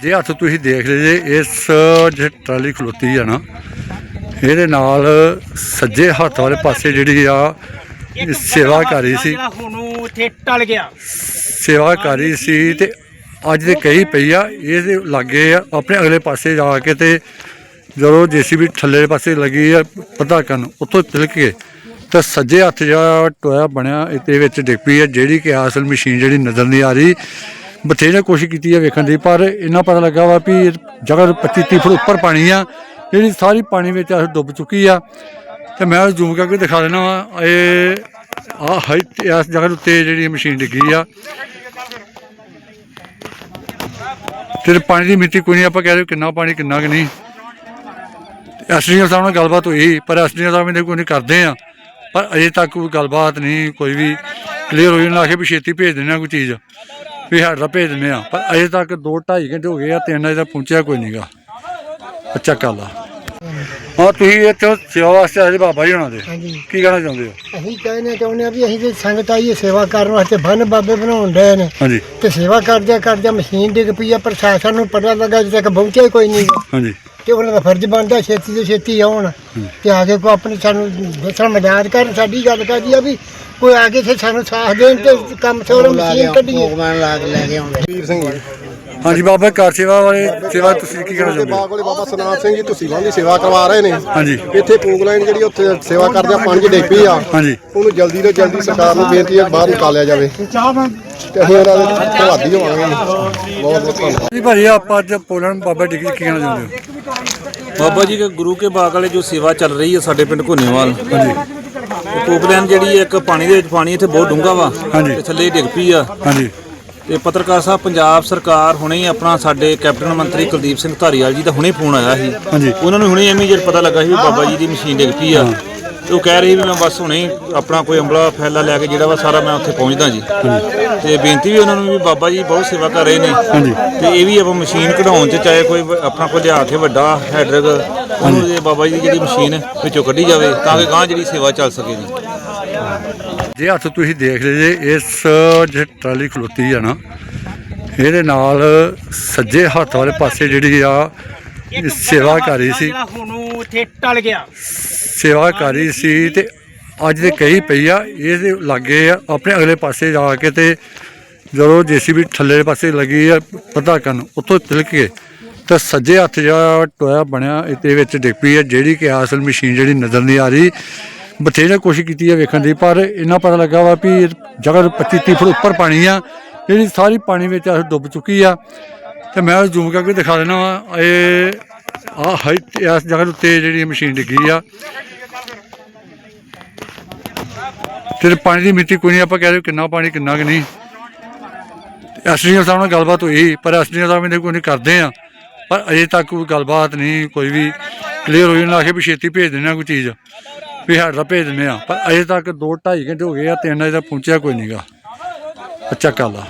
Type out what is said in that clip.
ਜੇ ਹੱਥ ਤੁਸੀਂ ਦੇਖ ਲਏ ਜੇ ਇਸ ਜਿਹੜੀ ਟਰਾਲੀ ਖਲੋਤੀ ਆ ਨਾ ਇਹਦੇ ਨਾਲ ਸੱਜੇ ਹੱਥ ਵਾਲੇ ਪਾਸੇ ਜਿਹੜੀ ਆ ਇਹ ਸੇਵਾ ਕਰ ਰਹੀ ਸੀ ਹੁਣ ਉੱਥੇ ਟਲ ਗਿਆ। ਸੇਵਾ ਕਰ ਰਹੀ ਸੀ ਤੇ ਅੱਜ ਦੇ ਕਈ ਪਈ ਆ ਇਹਦੇ ਲਾਗੇ ਆ ਆਪਣੇ ਅਗਲੇ ਪਾਸੇ ਜਾ ਕੇ ਤੇ ਜਦੋਂ ਜੀਸੀਬੀ ਥੱਲੇ ਪਾਸੇ ਲੱਗੀ ਆ ਪਤਾ ਕਰਨ ਉੱਥੋਂ ਤਿਲਕ ਕੇ ਤੇ ਸੱਜੇ ਹੱਥ ਜਿਹੜਾ ਟੋਇਆ ਬਣਿਆ ਇਹਦੇ ਵਿੱਚ ਡਿੱਗ ਪਈ ਆ ਜਿਹੜੀ ਕਿ ਅਸਲ ਮਸ਼ੀਨ ਜਿਹੜੀ ਨਜ਼ਰ ਨਹੀਂ ਆ ਰਹੀ। ਬਥੇਰੇ ਕੋਸ਼ਿਸ਼ ਕੀਤੀ ਹੈ ਵੇਖਣ ਦੀ, ਪਰ ਇੰਨਾ ਪਤਾ ਲੱਗਾ ਵਾ ਵੀ ਜਗ੍ਹਾ ਤੋਂ 25 30 ਫੁੱਟ ਉੱਪਰ ਪਾਣੀ ਆ। ਜਿਹੜੀ ਸਾਰੀ ਪਾਣੀ ਵਿੱਚ ਆ ਡੁੱਬ ਚੁੱਕੀ ਆ। ਤੇ ਮੈਂ ਜ਼ੂਮ ਕਰਕੇ ਦਿਖਾ ਦੇਣਾ ਵਾ, ਇਹ ਆ ਹਾਈਟ ਇਸ ਜਗ੍ਹਾ ਉੱਤੇ ਜਿਹੜੀ ਮਸ਼ੀਨ ਡਿੱਗੀ ਆ। ਤੇ ਪਾਣੀ ਦੀ ਮਿੱਟੀ ਕੋਈ ਨਹੀਂ, ਆਪਾਂ ਕਹਿ ਰਹੇ ਕਿੰਨਾ ਪਾਣੀ, ਕਿੰਨਾ ਕਿ ਨਹੀਂ। ਐਸਡੀਓ ਸਾਹਿਬ ਨਾਲ ਗੱਲਬਾਤ ਹੋਈ, ਪਰ ਐਸਡੀਓ ਸਾਹਿਬ ਨੇ ਕੋਈ ਨਹੀਂ ਕਰਦੇ ਆ। ਪਰ ਅਜੇ ਤੱਕ ਕੋਈ ਗੱਲਬਾਤ ਨਹੀਂ, ਕੋਈ ਵੀ ਕਲੀਅਰ ਹੋਈ ਨਾ ਆਖੇ ਵੀ ਛੇਤੀ ਭੇਜ ਦਿੰਦੇ ਆ ਕੋਈ ਚੀਜ਼। ਵੀ ਹੈਡਰਾ ਭੇਜ ਦਿੰਦੇ ਆ ਪਰ ਅਜੇ ਤੱਕ 2 2.5 ਘੰਟੇ ਹੋ ਗਏ ਆ ਤਿੰਨ ਅਜੇ ਤੱਕ ਪਹੁੰਚਿਆ ਕੋਈ ਨਹੀਂਗਾ ਅੱਛਾ ਗੱਲ ਆ। ਹਾਂ ਤੁਸੀਂ ਇੱਥੇ ਸੇਵਾ ਵਾਸਤੇ ਆਏ ਬਾਬਾ ਜੀ ਹੋਣਾ ਦੇ। ਹਾਂਜੀ। ਕੀ ਕਹਿਣਾ ਚਾਹੁੰਦੇ ਹੋ? ਅਸੀਂ ਕਹਿਣਾ ਚਾਹੁੰਦੇ ਆ ਵੀ ਅਸੀਂ ਤੇ ਸੰਗਤ ਆਈਏ ਸੇਵਾ ਕਰਨ ਵਾਸਤੇ ਬੰਨ ਬਾਬੇ ਬਣਾਉਣ ਡਏ ਨੇ। ਹਾਂਜੀ। ਤੇ ਸੇਵਾ ਕਰਦਿਆਂ ਕਰਦਿਆਂ ਮਸ਼ੀਨ ਡਿੱਗ ਪਈ ਆ ਪ੍ਰਸ਼ਾਸਨ ਨੂੰ ਪਤਾ ਲੱਗਾ ਅਜੇ ਤੱਕ ਪਹੁੰਚਿਆ ਹੀ ਕੋਈ ਨਹੀਂ ਹਾਂਜੀ। ਤੇ ਉਹਨਾਂ ਦਾ ਫਰਜ਼ ਬਣਦਾ ਛੇਤੀ ਤੋਂ ਛੇਤੀ ਆਉਣ। ਤੇ ਆ ਕੇ ਕੋ ਆਪਣੀ ਸਾਨੂੰ ਦੱਸਣ ਮਦਦ ਕਰਨ ਸਾਡੀ ਗੱਲ ਕਰਦੀ ਆ ਵੀ ਕੋਈ ਆ ਕੇ ਤੇ ਸਾਨੂੰ ਸਾਥ ਦੇਣ ਤੇ ਕੰਮ ਥੋੜਾ ਮਸ਼ੀਨ ਕੱਢੀਏ। ਵੀਰ ਸਿੰਘ ਜੀ। ਹਾਂਜੀ ਬਾਬਾ ਕਾਰ ਸੇਵਾ ਵਾਲੇ ਸੇਵਾ ਤੁਸੀਂ ਕੀ ਕਹਿਣਾ ਚਾਹੁੰਦੇ ਹੋ? ਬਾਗ ਵਾਲੇ ਬਾਬਾ ਸਨਾਮ ਸਿੰਘ ਜੀ ਤੁਸੀਂ ਦੀ ਸੇਵਾ ਕਰਵਾ ਰਹੇ ਨੇ। ਹਾਂਜੀ। ਇੱਥੇ ਪੂਗ ਲਾਈਨ ਜਿਹੜੀ ਉੱਥੇ ਸੇਵਾ ਕਰਦੇ ਆ ਡਿੱਗ ਪਈ ਆ। ਹਾਂਜੀ। ਉਹਨੂੰ ਜਲਦੀ ਤੋਂ ਜਲਦੀ ਸਰਕਾਰ ਨੂੰ ਬੇਨਤੀ ਹੈ ਬਾਹਰ ਨਿਕਾਲਿਆ ਜਾਵੇ। ਤੇ ਅਸੀਂ ਉਹਨਾਂ ਦੇ ਧੰਨਵਾਦੀ ਹੋਵਾਂਗੇ। ਬਹੁਤ ਬਹੁਤ ਧੰਨਵਾਦ। ਜੀ ਭਾਜੀ ਆਪਾਂ ਅੱਜ ਪੋਲਣ ਬਾਬਾ ਡਿੱਗੀ ਕੀ ਕਹਿਣਾ ਚਾਹੁੰਦੇ ਹੋ? ਬਾਬਾ ਜੀ ਕੇ ਗੁਰੂ ਕੇ ਬਾਗ ਵਾਲੇ ਜੋ ਸੇਵਾ ਚੱਲ ਰਹੀ ਹੈ ਸਾਡੇ ਪਿੰਡ ਘੋਨੇਵਾਲ। ਹਾਂਜੀ। ਪੂਪਲੈਨ ਜਿਹੜੀ ਇੱਕ ਪਾਣੀ ਦੇ ਵਿੱਚ ਪਾਣੀ ਇੱਥੇ ਬਹੁਤ ਡੂੰਘਾ ਵਾ ਹਾਂਜੀ। ਤੇ ਥੱਲੇ ਡਿੱਗ ਪਈ ਆ। ਹਾਂਜੀ। ਤੇ ਪੱਤਰਕਾਰ ਸਾਹਿਬ ਪੰਜਾਬ ਸਰਕਾਰ ਹੁਣੇ ਹੀ ਆਪਣਾ ਸਾਡੇ ਕੈਪਟਨ ਮੰਤਰੀ ਕੁਲਦੀਪ ਸਿੰਘ ਧਾਰੀਵਾਲ ਜੀ ਦਾ ਹੁਣੇ ਫੋਨ ਆਇਆ ਸੀ। ਹਾਂਜੀ। ਉਹਨਾਂ ਨੂੰ ਹੁਣੇ ਇਮੀਡੀਏਟ ਪਤਾ ਲੱਗਾ ਸੀ ਵੀ ਬਾਬਾ ਜੀ ਦੀ ਮਸ਼ੀਨ ਡਿੱਗ ਪਈ ਆ। ਤੇ ਉਹ ਕਹਿ ਰਹੀ ਵੀ ਮੈਂ ਬਸ ਹੁਣੇ ਹੀ ਆਪਣਾ ਕੋਈ ਅੰਬਲਾ ਫੈਲਾ ਲੈ ਕੇ ਜਿਹੜਾ ਵਾ ਸਾਰਾ ਮੈਂ ਉੱਥੇ ਪਹੁੰਚਦਾ ਜੀ। ਤੇ ਬੇਨਤੀ ਵੀ ਉਹਨਾਂ ਨੂੰ ਵੀ ਬਾਬਾ ਜੀ ਬਹੁਤ ਸੇਵਾ ਕਰ ਰਹੇ ਨੇ। ਤੇ ਇਹ ਵੀ ਆਪਾਂ ਮਸ਼ੀਨ ਕਢਾਉਣ ਚ ਚਾਹੇ ਕੋਈ ਆਪਣਾ ਕੋਈ ਲਿਆ ਕੇ ਵੱਡਾ ਹੈਡਰਗ ਉਹਨੂੰ ਇਹ ਬਾਬਾ ਜੀ ਦੀ ਜਿਹੜੀ ਮਸ਼ੀਨ ਵਿੱਚੋਂ ਕੱਢੀ ਜਾਵੇ ਤਾਂ ਕਿ ਗਾਂ ਜਿਹੜੀ ਸੇਵਾ ਚੱਲ ਸਕੇ ਜੀ। ਜੇ ਹੱਥ ਤੁਸੀਂ ਦੇਖ ਲਏ ਜੇ ਇਸ ਜਿਹੜੀ ਟਰਾਲੀ ਖਲੋਤੀ ਆ ਨਾ ਇਹਦੇ ਨਾਲ ਸੱਜੇ ਹੱਥ ਵਾਲੇ ਪਾਸੇ ਜਿਹੜੀ ਆ ਸੇਵਾ ਕਰ ਰਹੀ ਸੀ। ਜਿਹੜਾ ਹੁਣ ਉੱਥੇ ਟਲ ਗਿਆ। ਸੇਵਾ ਕਰ ਰਹੀ ਸੀ ਤੇ ਅੱਜ ਦੇ ਕਈ ਪਈ ਆ ਇਹਦੇ ਲਾਗੇ ਆ ਆਪਣੇ ਅਗਲੇ ਪਾਸੇ ਜਾ ਕੇ ਤੇ ਜਦੋਂ ਜੀਸੀਬੀ ਥੱਲੇ ਪਾਸੇ ਲੱਗੀ ਆ ਪਤਾ ਕਰਨ ਉੱਥੋਂ ਤਿਲਕ ਕੇ ਤੇ ਸੱਜੇ ਹੱਥ ਜਿਹੜਾ ਟੋਇਆ ਬਣਿਆ ਇਹਦੇ ਵਿੱਚ ਡਿੱਗ ਪਈ ਆ ਜਿਹੜੀ ਕਿ ਅਸਲ ਮਸ਼ੀਨ ਜਿਹੜੀ ਨਜ਼ਰ ਨਹੀਂ ਆ ਰਹੀ। ਬਥੇਰੇ ਕੋਸ਼ਿਸ਼ ਕੀਤੀ ਆ ਵੇਖਣ ਦੀ ਪਰ ਇਹਨਾਂ ਪਤਾ ਲੱਗਾ ਵਾ ਵੀ ਇਹ ਜਗ੍ਹਾ ਤੋਂ 25 30 ਫੁੱਟ ਉੱਪਰ ਪਾਣੀ ਆ ਜਿਹੜੀ ਸਾਰੀ ਪਾਣੀ ਵਿੱਚ ਡੁੱਬ ਚੁੱਕੀ ਆ। ਤੇ ਮੈਂ ਜ਼ੂਮ ਕਰਕੇ ਦਿਖਾ ਦੇਣਾ ਵਾ, ਇਹ ਆ ਹਾਈਟ ਇਸ ਜਗ੍ਹਾ ਦੇ ਉੱਤੇ ਜਿਹੜੀ ਮਸ਼ੀਨ ਡਿੱਗੀ ਆ। ਤੇ ਪਾਣੀ ਦੀ ਮਿੱਟੀ ਕੋਈ ਨਹੀਂ, ਆਪਾਂ ਕਹਿ ਰਹੇ ਕਿੰਨਾ ਪਾਣੀ, ਕਿੰਨਾ ਕਿ ਨਹੀਂ। ਐਸਡੀਓ ਸਾਹਿਬ ਨਾਲ ਗੱਲਬਾਤ ਹੋਈ, ਪਰ ਐਸਡੀਓ ਸਾਹਿਬ ਨੇ ਕੋਈ ਨਹੀਂ ਕਰਦੇ ਆ। ਪਰ ਅਜੇ ਤੱਕ ਕੋਈ ਗੱਲਬਾਤ ਨਹੀਂ, ਕੋਈ ਵੀ ਕਲੀਅਰ ਹੋਈ ਨਾ ਆਖੇ ਵੀ ਛੇਤੀ ਭੇਜ ਦਿੰਦੇ ਆ ਕੋਈ ਚੀਜ਼, ਵੀ ਹੈਡਰਾ ਭੇਜ ਦਿੰਦੇ ਆ। ਪਰ ਅਜੇ ਤੱਕ 2 2.5 ਘੰਟੇ ਹੋ ਗਏ ਆ, ਤਿੰਨ ਅਜੇ ਤੱਕ ਪਹੁੰਚਿਆ ਕੋਈ ਨਹੀਂਗਾ ਅੱਛਾ ਗੱਲ ਆ।